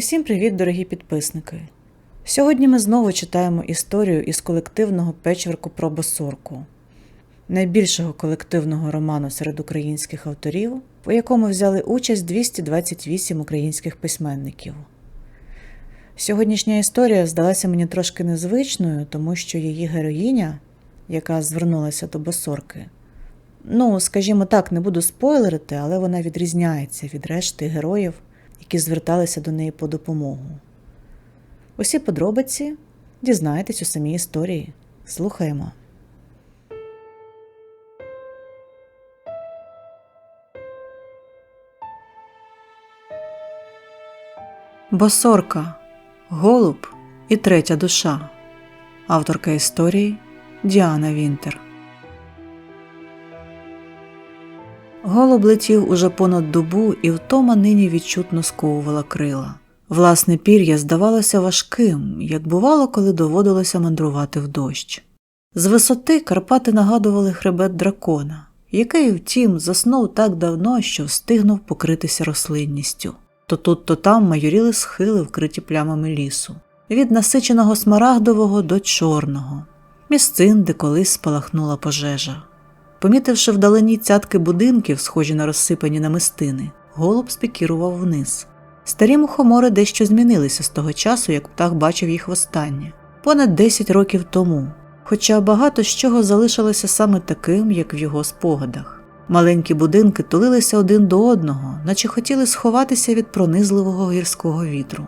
Усім привіт, дорогі підписники! Сьогодні ми знову читаємо історію із колективного печверку про Босорку, найбільшого колективного роману серед українських авторів, у якому взяли участь 228 українських письменників. Сьогоднішня історія здалася мені трошки незвичною, тому що її героїня, яка звернулася до Босорки, ну, скажімо так, не буду спойлерити, але вона відрізняється від решти героїв, які зверталися до неї по допомогу. Усі подробиці дізнаєтесь у самій історії. Слухаємо. Босорка. Голуб і третя душа. Авторка історії Діана Вінтер. Голуб летів уже понад добу, і втома нині відчутно сковувала крила. Власне пір'я здавалося важким, як бувало, коли доводилося мандрувати в дощ. З висоти Карпати нагадували хребет дракона, який, втім, заснув так давно, що встигнув покритися рослинністю. То тут, то там майоріли схили, вкриті плямами лісу, від насиченого смарагдового до чорного, місцин, де колись спалахнула пожежа. Помітивши вдалині цятки будинків, схожі на розсипані намистини, голуб спікірував вниз. Старі мухомори дещо змінилися з того часу, як птах бачив їх востаннє, понад 10 років тому, хоча багато з чого залишилося саме таким, як в його спогадах. Маленькі будинки тулилися один до одного, наче хотіли сховатися від пронизливого гірського вітру.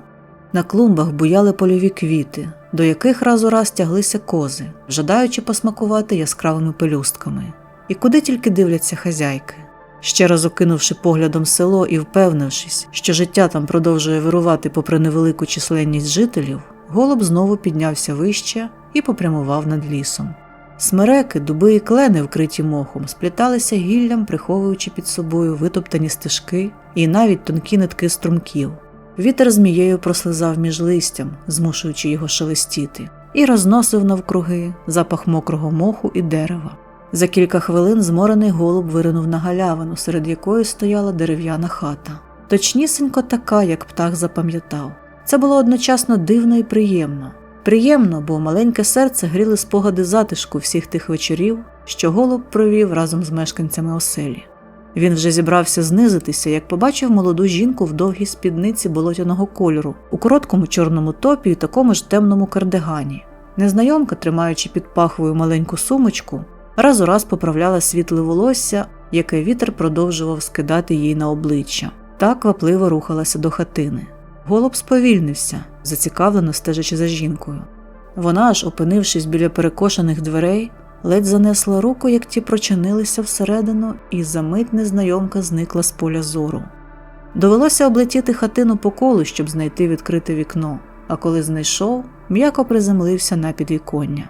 На клумбах буяли польові квіти, до яких раз у раз тяглися кози, жадаючи посмакувати яскравими пелюстками. І куди тільки дивляться хазяйки. Ще раз окинувши поглядом село і впевнившись, що життя там продовжує вирувати попри невелику численність жителів, голуб знову піднявся вище і попрямував над лісом. Смереки, дуби і клени, вкриті мохом, спліталися гіллям, приховуючи під собою витоптані стежки і навіть тонкі нитки струмків. Вітер змією прослизав між листям, змушуючи його шелестіти, і розносив навкруги запах мокрого моху і дерева. За кілька хвилин зморений голуб виринув на галявину, серед якої стояла дерев'яна хата. Точнісінько така, як птах запам'ятав. Це було одночасно дивно і приємно. Приємно, бо маленьке серце гріли спогади затишку всіх тих вечорів, що голуб провів разом з мешканцями оселі. Він вже зібрався знизитися, як побачив молоду жінку в довгій спідниці болотяного кольору, у короткому чорному топі і такому ж темному кардигані. Незнайомка, тримаючи під пахвою маленьку сумочку, раз у раз поправляла світле волосся, яке вітер продовжував скидати їй на обличчя, та квапливо рухалася до хатини. Голуб сповільнився, зацікавлено стежачи за жінкою. Вона аж, опинившись біля перекошених дверей, ледь занесла руку, як ті прочинилися всередину, і за мить незнайомка зникла з поля зору. Довелося облетіти хатину по колу, щоб знайти відкрите вікно, а коли знайшов, м'яко приземлився на підвіконня.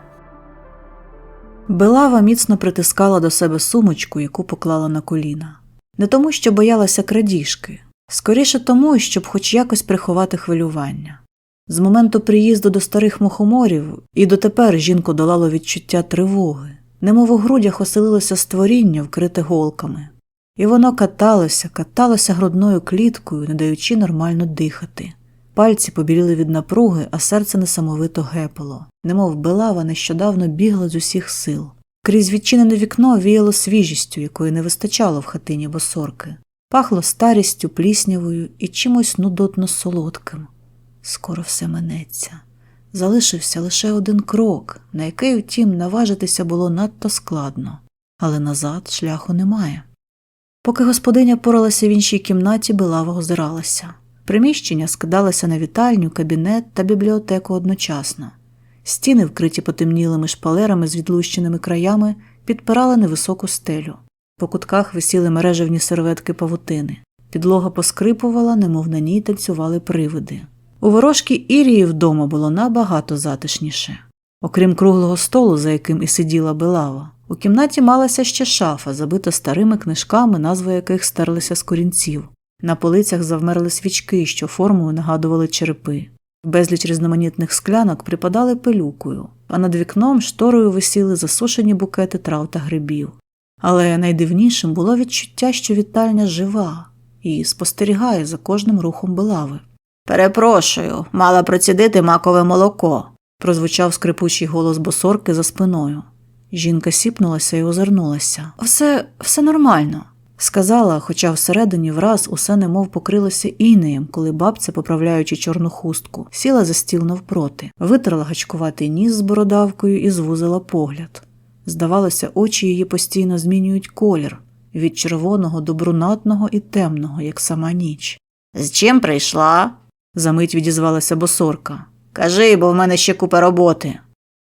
Белава міцно притискала до себе сумочку, яку поклала на коліна. Не тому, що боялася крадіжки, скоріше тому, щоб хоч якось приховати хвилювання. З моменту приїзду до старих мухоморів і дотепер жінку долало відчуття тривоги, немов у грудях оселилося створіння, вкрите голками, і воно каталося, каталося грудною кліткою, не даючи нормально дихати. Пальці побіліли від напруги, а серце несамовито гепало, немов белава нещодавно бігла з усіх сил. Крізь відчинене вікно віяло свіжістю, якої не вистачало в хатині босорки, пахло старістю, пліснявою і чимось нудотно солодким. Скоро все минеться. Залишився лише один крок, на який, втім, наважитися було надто складно, але назад шляху немає. Поки господиня поралася в іншій кімнаті, Белава озиралася. Приміщення скидалося на вітальню, кабінет та бібліотеку одночасно. Стіни, вкриті потемнілими шпалерами з відлущеними краями, підпирали невисоку стелю. По кутках висіли мережевні серветки павутини. Підлога поскрипувала, немов на ній танцювали привиди. У ворожкій Ірії вдома було набагато затишніше. Окрім круглого столу, за яким і сиділа Белава, у кімнаті малася ще шафа, забита старими книжками, назви яких стерлися з корінців. На полицях завмерли свічки, що формою нагадували черепи. Безліч різноманітних склянок припадали пилюкою, а над вікном шторою висіли засушені букети трав та грибів. Але найдивнішим було відчуття, що вітальня жива і спостерігає за кожним рухом Белави. Перепрошую, мала процідити макове молоко, прозвучав скрипучий голос босорки за спиною. Жінка сіпнулася і озирнулася. Все, все нормально, сказала, хоча всередині враз усе немов покрилося інеєм, коли бабця, поправляючи чорну хустку, сіла за стіл навпроти, витерла гачкуватий ніс з бородавкою і звузила погляд. Здавалося, очі її постійно змінюють колір від червоного до брунатного і темного, як сама ніч. З чим прийшла? замить відізвалася босорка. Кажи, бо в мене ще купа роботи.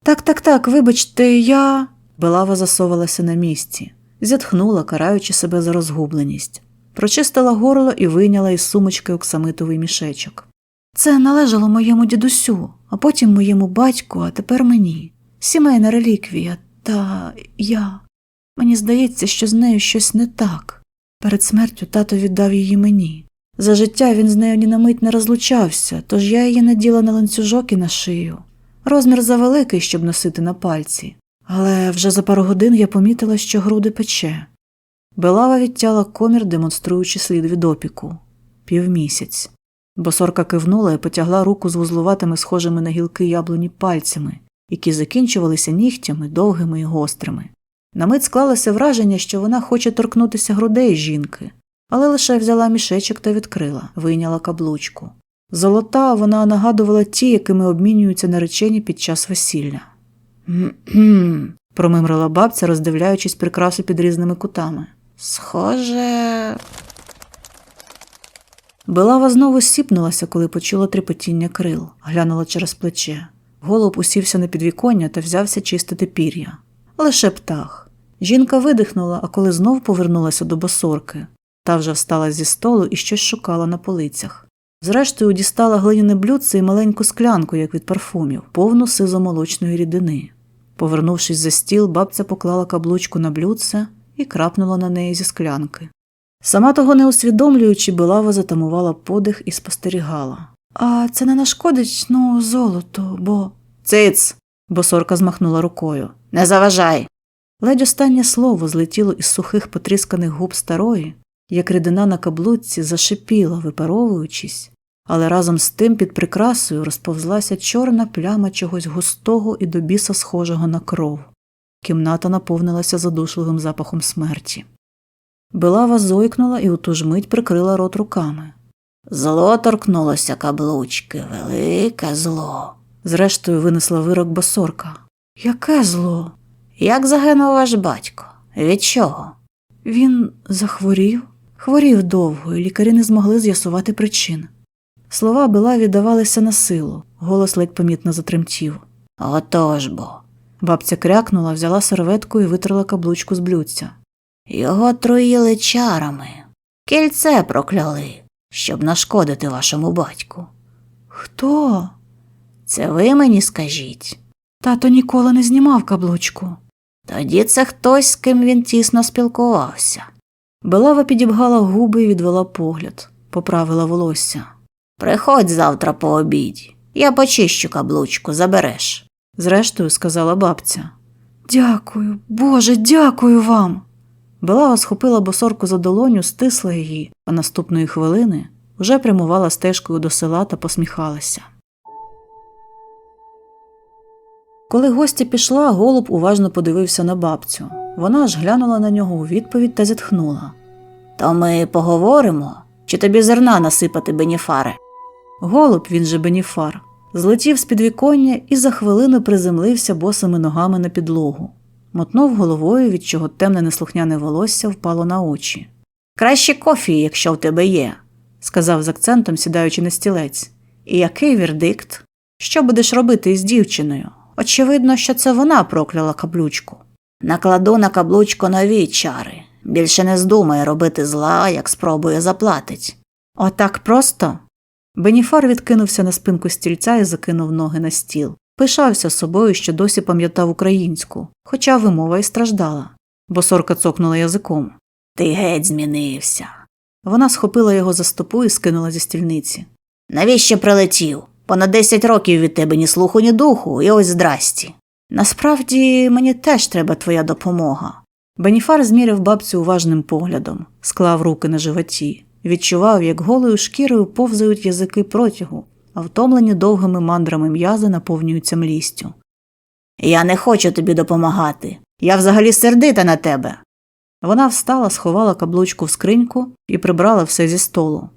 Так, так, так, вибачте, я. Белава засовалася на місці, зітхнула, караючи себе за розгубленість, прочистила горло і вийняла із сумочки оксамитовий мішечок. Це належало моєму дідусю, а потім моєму батьку, а тепер мені. Сімейна реліквія, та я. Мені здається, що з нею щось не так. Перед смертю тато віддав її мені. За життя він з нею ні на мить не розлучався, тож я її наділа на ланцюжок і на шию. Розмір завеликий, щоб носити на пальці, але вже за пару годин я помітила, що груди пече. Белава відтяла комір, демонструючи слід від опіку півмісяць. Босорка кивнула і потягла руку з вузлуватими, схожими на гілки яблуні пальцями, які закінчувалися нігтями довгими і гострими. На мить склалося враження, що вона хоче торкнутися грудей жінки, але лише взяла мішечок та відкрила, вийняла каблучку. Золота вона нагадувала ті, якими обмінюються наречені під час весілля. Промимрила бабця, роздивляючись прикрасу під різними кутами. Схоже. Белава знову сіпнулася, коли почула трепотіння крил, глянула через плече. Голуб усівся на підвіконня та взявся чистити пір'я. Лише птах. Жінка видихнула, а коли знов повернулася до босорки, та вже встала зі столу і щось шукала на полицях. Зрештою, дістала глиняне блюдце і маленьку склянку, як від парфумів, повну сизомолочної рідини. Повернувшись за стіл, бабця поклала каблучку на блюдце і крапнула на неї зі склянки. Сама того не усвідомлюючи, Белава затамувала подих і спостерігала. А це не нашкодить, ну, золото, бо. Циц. босорка змахнула рукою. Не заважай. Ледь останнє слово злетіло із сухих потрісканих губ старої, як рідина на каблуці зашипіла, випаровуючись, але разом з тим під прикрасою розповзлася чорна пляма чогось густого і до біса схожого на кров. Кімната наповнилася задушливим запахом смерті. Белава зойкнула і у ту ж мить прикрила рот руками. Зло торкнулося каблучки, велике зло. Зрештою винесла вирок босорка. Яке зло? Як загинув ваш батько? Від чого? Він захворів, хворів довго, і лікарі не змогли з'ясувати причин. Слова Белаві давалися на силу, голос ледь помітно затремтів. Отож бо. Бабця крякнула, взяла серветку і витерла каблучку з блюдця. Його труїли чарами, кільце прокляли, щоб нашкодити вашому батьку. Хто? Це ви мені скажіть. Тато ніколи не знімав каблучку. Тоді це хтось, з ким він тісно спілкувався. Белава підібгала губи і відвела погляд, поправила волосся. Приходь завтра по обіді. Я почищу каблучку, забереш. Зрештою, сказала бабця. Дякую, Боже, дякую вам. Белава схопила босорку за долоню, стисла її, а наступної хвилини вже прямувала стежкою до села та посміхалася. Коли гостя пішла, голуб уважно подивився на бабцю. Вона аж глянула на нього у відповідь та зітхнула. То ми поговоримо, чи тобі зерна насипати беніфаре? Голуб, він же беніфар, злетів з підвіконня і за хвилину приземлився босими ногами на підлогу. Мотнув головою, від чого темне неслухняне волосся впало на очі. Краще кофі, якщо в тебе є, сказав з акцентом, сідаючи на стілець. І який вердикт? Що будеш робити із дівчиною? Очевидно, що це вона прокляла каблучку. Накладу на каблучку нові чари. Більше не здумає робити зла, як спробує заплатить. Отак просто. Беніфар відкинувся на спинку стільця і закинув ноги на стіл. Пишався собою, що досі пам'ятав українську, хоча вимова й страждала. Босорка цокнула язиком. Ти геть змінився. Вона схопила його за стопу і скинула зі стільниці. Навіщо прилетів? Понад десять років від тебе ні слуху, ні духу, і ось здрасті. Насправді мені теж треба твоя допомога. Беніфар зміряв бабцю уважним поглядом, склав руки на животі, відчував, як голою шкірою повзають язики протягу, а втомлені довгими мандрами м'язи наповнюються млістю. Я не хочу тобі допомагати. Я взагалі сердита на тебе. Вона встала, сховала каблучку в скриньку і прибрала все зі столу.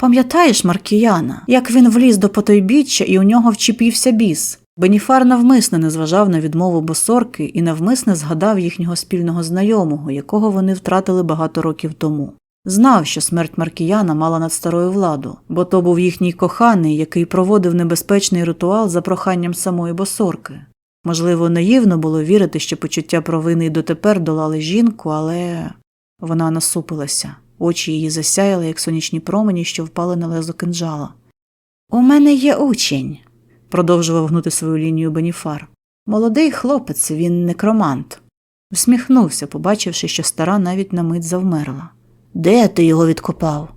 Пам'ятаєш, Маркіяна, як він вліз до потойбіччя і у нього вчепився біс? Беніфар навмисне не зважав на відмову босорки і навмисне згадав їхнього спільного знайомого, якого вони втратили багато років тому. Знав, що смерть Маркіяна мала над старою владу, бо то був їхній коханий, який проводив небезпечний ритуал за проханням самої босорки. Можливо, наївно було вірити, що почуття провини й дотепер долали жінку, але вона насупилася. Очі її засяяли, як сонячні промені, що впали на лезо кинджала. У мене є учень, продовжував гнути свою лінію Беніфар. Молодий хлопець, він некромант. Всміхнувся, побачивши, що стара навіть на мить завмерла. Де ти його відкопав?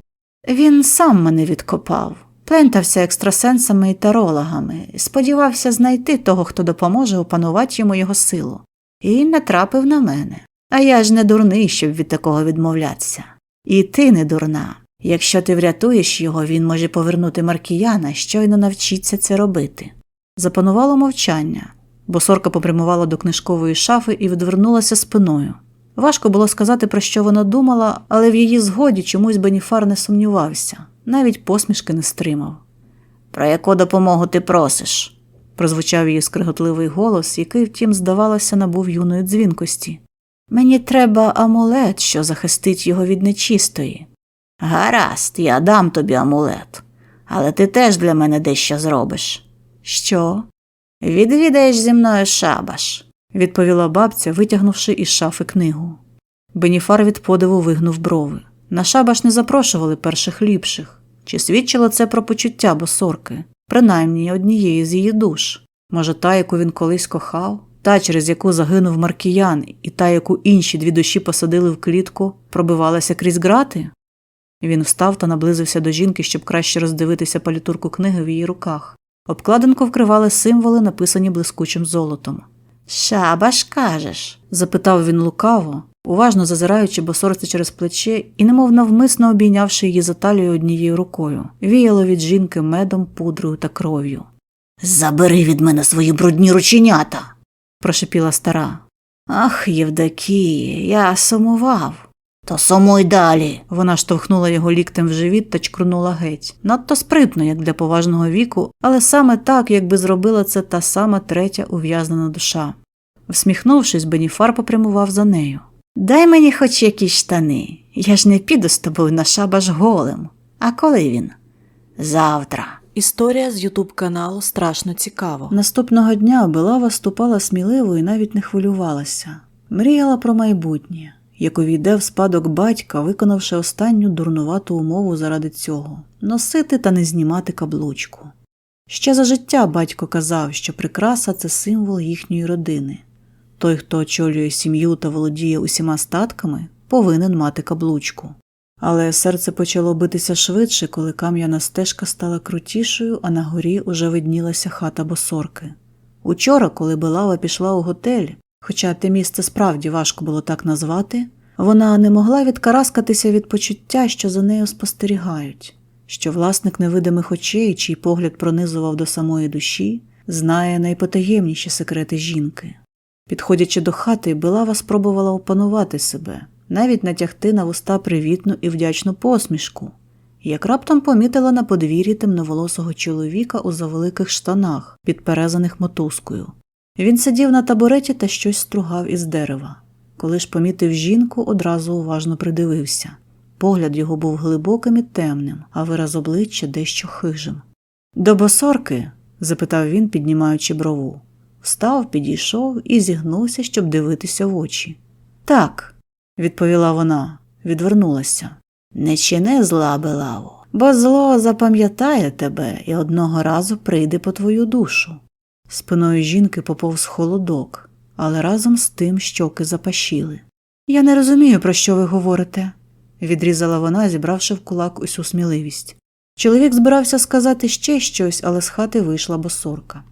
Він сам мене відкопав. Плентався екстрасенсами і тарологами, сподівався знайти того, хто допоможе опанувати йому його силу, і натрапив на мене. А я ж не дурний, щоб від такого відмовлятися. І ти не дурна. Якщо ти врятуєш його, він може повернути Маркіяна, щойно навчиться це робити. Запанувало мовчання, бо сорка попрямувала до книжкової шафи і відвернулася спиною. Важко було сказати, про що вона думала, але в її згоді чомусь Беніфар не сумнівався, навіть посмішки не стримав. Про яку допомогу ти просиш? прозвучав її скриготливий голос, який, втім, здавалося, набув юної дзвінкості. Мені треба амулет, що захистить його від нечистої. Гаразд, я дам тобі амулет, але ти теж для мене дещо зробиш. Що? Відвідаєш зі мною шабаш, відповіла бабця, витягнувши із шафи книгу. Беніфар від подиву вигнув брови. На шабаш не запрошували перших ліпших. Чи свідчило це про почуття босорки, принаймні однієї з її душ? Може, та, яку він колись кохав, та, через яку загинув Маркіян, і та, яку інші дві душі посадили в клітку, пробивалася крізь грати? Він встав та наблизився до жінки, щоб краще роздивитися палітурку книги в її руках. Обкладинку вкривали символи, написані блискучим золотом. Шабаш кажеш? запитав він лукаво, уважно зазираючи босорці через плече і, немов навмисно обійнявши її за талію однією рукою, віяло від жінки медом, пудрою та кров'ю. Забери від мене свої брудні рученята, прошепіла стара. Ах, Євдокіє, я сумував. То сумуй далі. Вона штовхнула його ліктем в живіт та чкрунула геть. Надто спритно, як для поважного віку, але саме так, якби зробила це та сама третя ув'язнена душа. Всміхнувшись, Беніфар попрямував за нею. Дай мені хоч якісь штани. Я ж не піду з тобою на шабаш голим. А коли він? Завтра. Історія з Ютуб каналу страшно цікаво. Наступного дня Белава ступала сміливо і навіть не хвилювалася. Мріяла про майбутнє, як увійде в спадок батька, виконавши останню дурнувату умову заради цього носити та не знімати каблучку. Ще за життя батько казав, що прикраса це символ їхньої родини. Той, хто очолює сім'ю та володіє усіма статками, повинен мати каблучку. Але серце почало битися швидше, коли кам'яна стежка стала крутішою, а на горі уже виднілася хата босорки. Учора, коли Белава пішла у готель, хоча те місце справді важко було так назвати, вона не могла відкараскатися від почуття, що за нею спостерігають, що власник невидимих очей, чий погляд пронизував до самої душі, знає найпотаємніші секрети жінки. Підходячи до хати, Белава спробувала опанувати себе, навіть натягти на вуста привітну і вдячну посмішку, як раптом помітила на подвір'ї темноволосого чоловіка у завеликих штанах, підперезаних мотузкою. Він сидів на табуреті та щось стругав із дерева. Коли ж помітив жінку, одразу уважно придивився. Погляд його був глибоким і темним, а вираз обличчя дещо хижим. До босорки? запитав він, піднімаючи брову. Встав, підійшов і зігнувся, щоб дивитися в очі. Так, відповіла вона, відвернулася. Не чини зла, Белаво, бо зло запам'ятає тебе і одного разу прийде по твою душу. Спиною жінки поповз холодок, але разом з тим щоки запашіли. Я не розумію, про що ви говорите, відрізала вона, зібравши в кулак усю сміливість. Чоловік збирався сказати ще щось, але з хати вийшла босорка.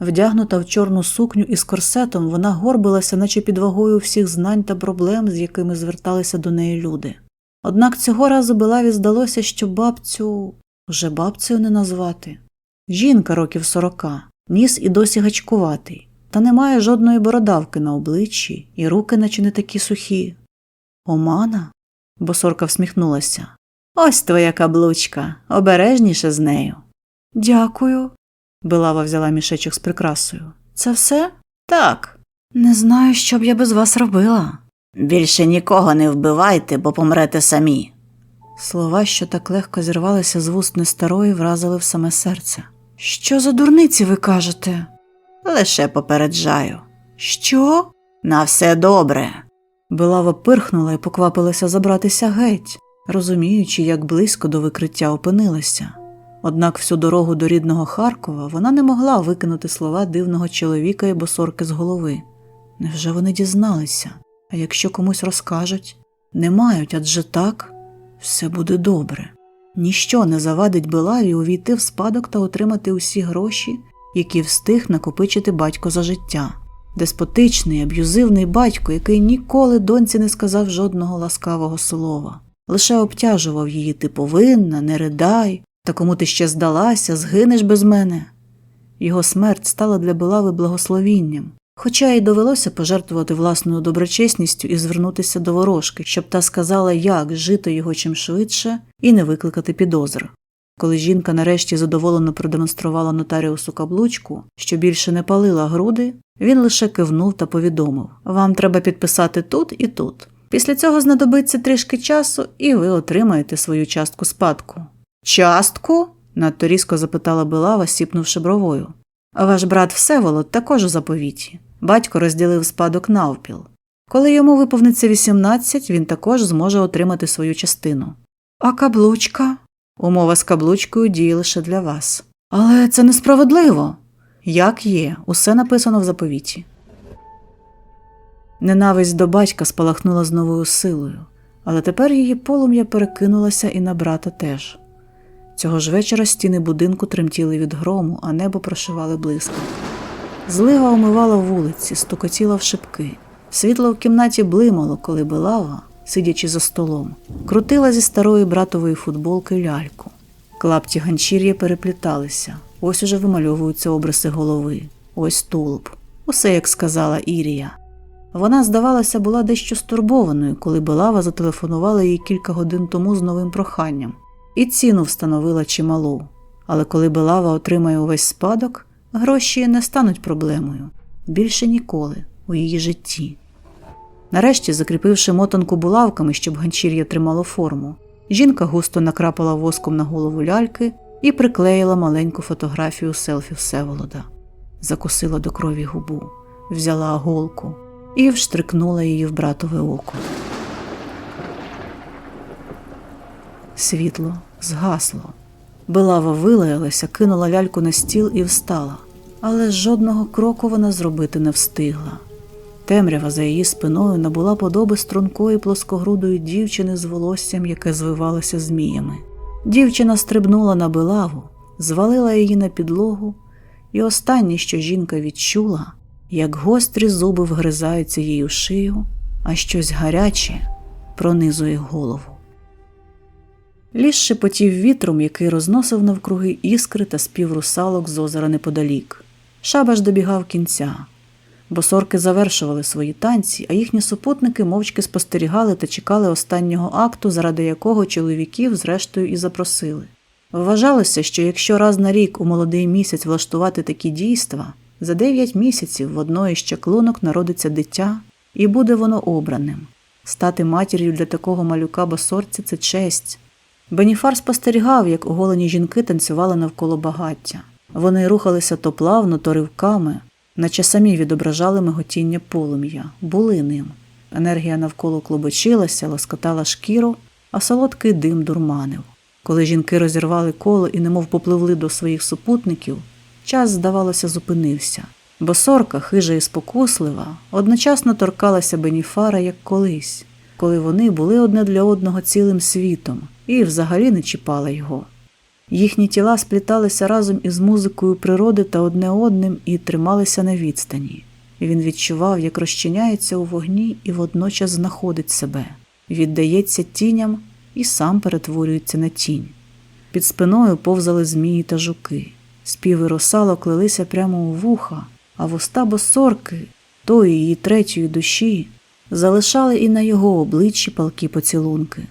Вдягнута в чорну сукню із корсетом, вона горбилася, наче під вагою всіх знань та проблем, з якими зверталися до неї люди. Однак цього разу Белаві здалося, що бабцю вже бабцею не назвати. Жінка років сорока, ніс і досі гачкуватий, та немає жодної бородавки на обличчі, і руки наче не такі сухі. Омана? босорка всміхнулася. Ось твоя каблучка, обережніше з нею. Дякую. Белава взяла мішечок з прикрасою. Це все? Так. Не знаю, що б я без вас робила. Більше нікого не вбивайте, бо помрете самі. Слова, що так легко зірвалися з вуст нестарої, вразили в саме серце. Що за дурниці ви кажете? Лише попереджаю. Що? На все добре. Белава пирхнула і поквапилася забратися геть, розуміючи, як близько до викриття опинилася. Однак всю дорогу до рідного Харкова вона не могла викинути слова дивного чоловіка і босорки з голови. Невже вони дізналися? А якщо комусь розкажуть, не мають, адже так все буде добре. Ніщо не завадить Белаві увійти в спадок та отримати усі гроші, які встиг накопичити батько за життя. Деспотичний, аб'юзивний батько, який ніколи доньці не сказав жодного ласкавого слова, лише обтяжував її ти повинна, не ридай, та кому ти ще здалася, згинеш без мене. Його смерть стала для Белави благословінням, хоча й довелося пожертвувати власною доброчесністю і звернутися до ворожки, щоб та сказала, як жити його чим швидше і не викликати підозр. Коли жінка нарешті задоволено продемонструвала нотаріусу каблучку, що більше не палила груди, він лише кивнув та повідомив Вам треба підписати тут і тут. Після цього знадобиться трішки часу, і ви отримаєте свою частку спадку. Частку? надто різко запитала Белава, сіпнувши бровою. Ваш брат Всеволод також у заповіті. Батько розділив спадок навпіл. Коли йому виповниться 18, він також зможе отримати свою частину. А каблучка? Умова з каблучкою діє лише для вас. Але це несправедливо. Як є, усе написано в заповіті. Ненависть до батька спалахнула з новою силою, але тепер її полум'я перекинулося і на брата теж. Цього ж вечора стіни будинку тремтіли від грому, а небо прошивали блискавки. Злива омивала вулиці, стукотіла в шибки. Світло в кімнаті блимало, коли Белава, сидячи за столом, крутила зі старої братової футболки ляльку. Клапті ганчір'я перепліталися, ось уже вимальовуються обриси голови, ось тулуб. Усе, як сказала Ірія. Вона, здавалося, була дещо стурбованою, коли Белава зателефонувала їй кілька годин тому з новим проханням, і ціну встановила чималу. Але коли Белава отримає увесь спадок, гроші не стануть проблемою більше ніколи у її житті. Нарешті, закріпивши мотанку булавками, щоб ганчір'я тримало форму, жінка густо накрапала воском на голову ляльки і приклеїла маленьку фотографію селфі Всеволода, закусила до крові губу, взяла голку і вштрикнула її в братове око. Світло згасло. Белава вилаялася, кинула ляльку на стіл і встала, але жодного кроку вона зробити не встигла. Темрява за її спиною набула подоби стрункої плоскогрудої дівчини з волоссям, яке звивалося зміями. Дівчина стрибнула на белаву, звалила її на підлогу, і останнє, що жінка відчула, як гострі зуби вгризаються їй у шию, а щось гаряче пронизує голову. Ліс шепотів вітром, який розносив навкруги іскри та спів русалок з озера неподалік. Шабаш добігав кінця. Босорки завершували свої танці, а їхні супутники мовчки спостерігали та чекали останнього акту, заради якого чоловіків, зрештою, і запросили. Вважалося, що якщо раз на рік у молодий місяць влаштувати такі дійства, за дев'ять місяців в одної з чаклунок народиться дитя, і буде воно обраним. Стати матір'ю для такого малюка босорця це честь. Беніфар спостерігав, як оголені жінки танцювали навколо багаття. Вони рухалися то плавно, то ривками, наче самі відображали миготіння полум'я, були ним. Енергія навколо клубочилася, лоскотала шкіру, а солодкий дим дурманив. Коли жінки розірвали коло і немов попливли до своїх супутників, час, здавалося, зупинився. Бо сорка, хижа і спокуслива, одночасно торкалася Беніфара, як колись, коли вони були одне для одного цілим світом і взагалі не чіпала його. Їхні тіла спліталися разом із музикою природи та одне одним і трималися на відстані. Він відчував, як розчиняється у вогні і водночас знаходить себе, віддається тіням і сам перетворюється на тінь. Під спиною повзали змії та жуки. Співи росалок лилися прямо у вуха, а вуста босорки, тої її третьої душі, залишали і на його обличчі палкі поцілунки.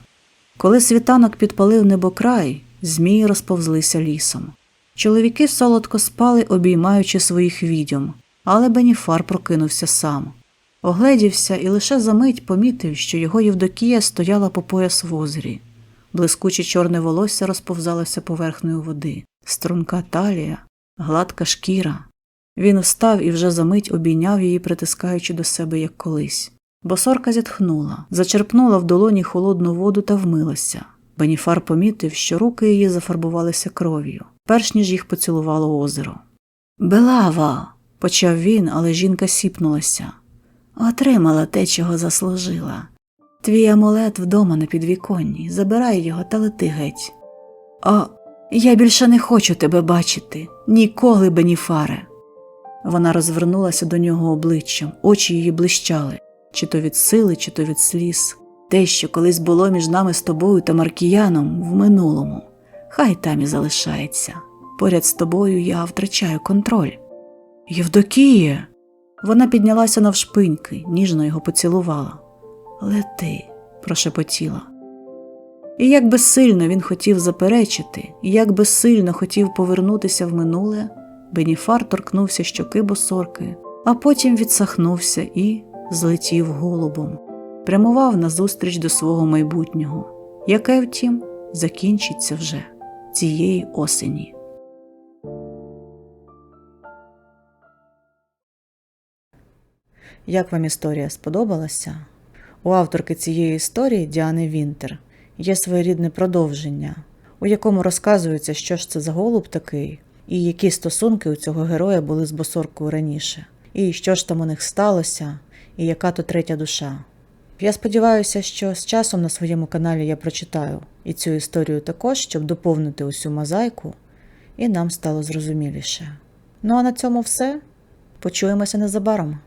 Коли світанок підпалив небокрай, змії розповзлися лісом. Чоловіки солодко спали, обіймаючи своїх відьом, але Беніфар прокинувся сам. Огледівся і лише за мить помітив, що його Євдокія стояла по пояс в озері. Блискуче чорне волосся розповзалося поверхнею води, струнка талія, гладка шкіра. Він встав і вже за мить обійняв її, притискаючи до себе, як колись. Босорка зітхнула, зачерпнула в долоні холодну воду та вмилася. Беніфар помітив, що руки її зафарбувалися кров'ю, перш ніж їх поцілувало озеро. Белава. почав він, але жінка сіпнулася. Отримала те, чого заслужила. Твій амулет вдома на підвіконні, забирай його та лети геть. А я більше не хочу тебе бачити, ніколи, Беніфаре. Вона розвернулася до нього обличчям, очі її блищали, чи то від сили, чи то від сліз. Те, що колись було між нами з тобою та Маркіяном в минулому, хай там і залишається. Поряд з тобою я втрачаю контроль. Євдокіє. Вона піднялася навшпиньки, ніжно його поцілувала. Лети, прошепотіла. І як би сильно він хотів заперечити, і як би сильно хотів повернутися в минуле, Беніфар торкнувся щоки босорки, а потім відсахнувся і злетів голубом, прямував назустріч до свого майбутнього, яке, втім, закінчиться вже цієї осені. Як вам історія сподобалася? У авторки цієї історії Діани Вінтер є своєрідне продовження, у якому розказується, що ж це за голуб такий, і які стосунки у цього героя були з босоркою раніше, і що ж там у них сталося, і яка то третя душа. Я сподіваюся, що з часом на своєму каналі я прочитаю і цю історію також, щоб доповнити усю мозаїку, і нам стало зрозуміліше. Ну а на цьому все. Почуємося незабаром.